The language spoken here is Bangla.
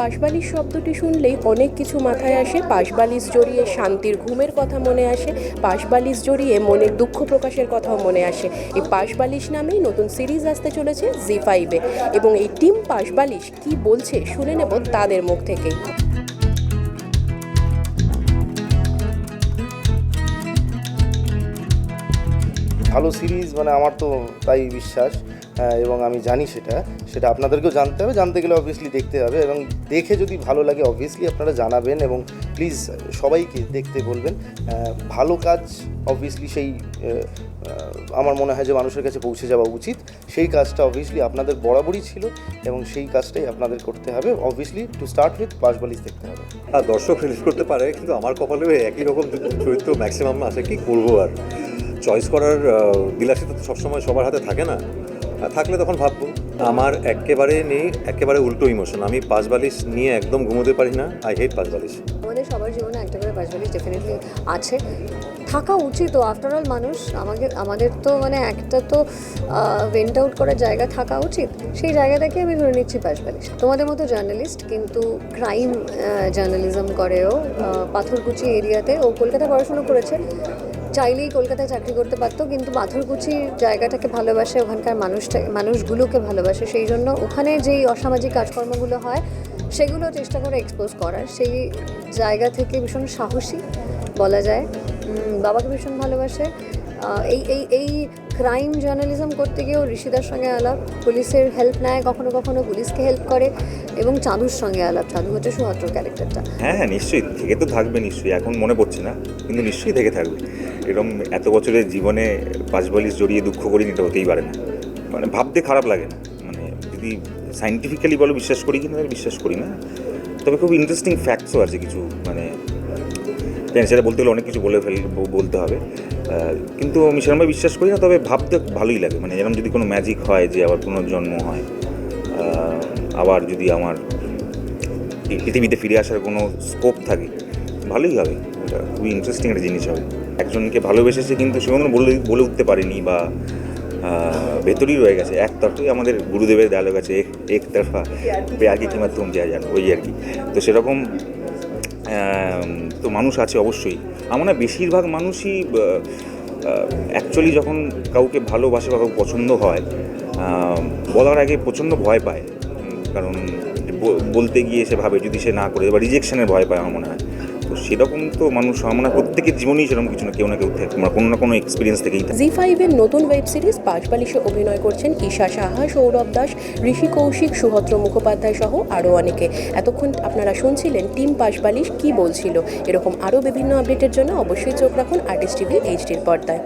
পাশবালিশ শব্দটি শুনলেই অনেক কিছু মাথায় আসে। পাশবালিশ জড়িয়ে শান্তির ঘুমের কথা মনে আসে। পাশবালিশ জড়িয়ে মনের দুঃখ প্রকাশের কথাও মনে আসে। এই পাশবালিশ নামেই নতুন সিরিজ আসতে চলেছে জি ফাইভে। এবং এই টিম পাশবালিশ কি বলছে শুনে নেব তাদের মুখ থেকেই। ভালো সিরিজ মানে আমার তো তাই বিশ্বাস হ্যাঁ, এবং আমি জানি সেটা সেটা আপনাদেরকেও জানতে হবে জানতে গেলে অবভিয়াসলি দেখতে হবে এবং দেখে যদি ভালো লাগে অবভিয়াসলি আপনারা জানাবেন এবং প্লিজ সবাইকে দেখতে বলবেন ভালো কাজ অবভিয়াসলি সেই আমার মনে হয় যে মানুষের কাছে পৌঁছে যাওয়া উচিত সেই কাজটা অবভিয়াসলি আপনাদের বরাবরই ছিল এবং সেই কাজটাই আপনাদের করতে হবে অবভিয়াসলি টু স্টার্ট উইথ পাশবালিশ দেখতে হবে। আর দর্শক রিলিজ করতে পারে কিন্তু আমার কপালে একই রকম চরিত্র ম্যাক্সিমাম আছে কি করব আর। চয়েস করার বিলাসিতা তো সবসময় সবার হাতে থাকে না। থাকলে তখন ভাববো। আমার একেবারে নেই একেবারে উল্টো ইমোশন আমি পাঁচ বালিশ নিয়ে একদম ঘুমোতে পারি না। আই হেট পাঁচ বালিশ আমাদের সবার জীবনে একটা করে পাঁচবালিশ ডেফিনেটলি আছে। থাকা উচিত আফটার অল মানুষ আমাকে, আমাদের তো মানে একটা তো ভেন্ট আউট করার জায়গা থাকা উচিত। সেই জায়গা থেকে আমি ধরে নিচ্ছি পাঁচ বালিশ তোমাদের মতো জার্নালিস্ট কিন্তু ক্রাইম জার্নালিজম করেও পাথরকুচি এরিয়াতে ও কলকাতায় পড়াশুনো করেছে। চাইলেই কলকাতায় চাকরি করতে পারতো, কিন্তু মাথুরকুচির জায়গাটাকে ভালোবাসে ওখানকার মানুষটা, মানুষগুলোকে ভালোবাসে। সেই জন্য ওখানে যেই অসামাজিক কাজকর্মগুলো হয়, সেগুলো চেষ্টা করে এক্সপোজ করার। সেই জায়গা থেকে ভীষণ সাহসী বলা যায়। বাবাকে ভীষণ ভালোবাসে। এই এই এই ক্রাইম জার্নালিজম করতে গিয়েও ঋষিদার সঙ্গে আলাপ, পুলিশের হেল্প নেয়, কখনো কখনো পুলিশকে হেল্প করে, এবং চাঁদুর সঙ্গে আলাপ। চাঁদু হচ্ছে সুহাত্র ক্যারেক্টারটা হ্যাঁ হ্যাঁ নিশ্চয়ই, থেকে তো থাকবে নিশ্চয়ই, এখন মনে পড়ছে না, কিন্তু নিশ্চয়ই থেকে থাকবে। এরকম এত বছরের জীবনে পাঁচবালিশ জড়িয়ে দুঃখ করিনি এটা হতেই পারে না। মানে ভাবতে খারাপ লাগে না মানে যদি সাইন্টিফিক্যালি বলো বিশ্বাস করি কিন্তু আমি বিশ্বাস করি না। তবে খুব ইন্টারেস্টিং ফ্যাক্টসও আছে কিছু মানে সেটা বলতে গেলে অনেক কিছু বলে ফেল, বলতে হবে। কিন্তু আমি সেরকমভাবে বিশ্বাস করি না, তবে ভাবতে ভালোই লাগে। মানে এরকম যদি কোনো ম্যাজিক হয় যে আবার পুনর্জন্ম হয় আবার যদি আমার পৃথিবীতে ফিরে আসার কোনো স্কোপ থাকে, ভালোই হবে। এটা খুবই ইন্টারেস্টিং একটা জিনিস হবে। একজনকে ভালোবেসেছে কিন্তু সে কোনো বলে বলে উঠতে পারেনি বা ভেতরেই রয়ে গেছে। এক তরফই আমাদের গুরুদেবের ডায়লগ আছে এক এক তরফা আগে কিংবা তুম যা জানো ওই আর কি। তো সেরকম তো মানুষ আছে অবশ্যই। আমার না বেশিরভাগ মানুষই অ্যাকচুয়ালি যখন কাউকে ভালোবাসে বা কাউকে পছন্দ হয় বলার আগে প্রচণ্ড ভয় পায়। কারণ বলতে গিয়ে সে ভাবে যদি সে না করে, বা রিজেকশনের ভয় পায় আমার মনে হয়। তো সেরকম তো মানুষ, আমরা প্রত্যেকের জীবনেই সেরকম কিছু না, কেউ না কেউ থাকে। আমরা কোনো না কোনো এক্সপিরিয়েন্স থেকেই থাকে। জি ফাইভের নতুন ওয়েব সিরিজ পাশবালিশে অভিনয় করছেন ঈশা সাহা, সৌরভ দাস, ঋষি কৌশিক, সুভদ্র মুখোপাধ্যায় সহ আরও অনেকে। এতক্ষণ আপনারা শুনছিলেন টিম পাশবালিশ কি বলছিল? এরকম আরও বিভিন্ন আপডেটের জন্য অবশ্যই চোখ রাখুন আর্টিস্ট টিভি এইচডির পর্দায়।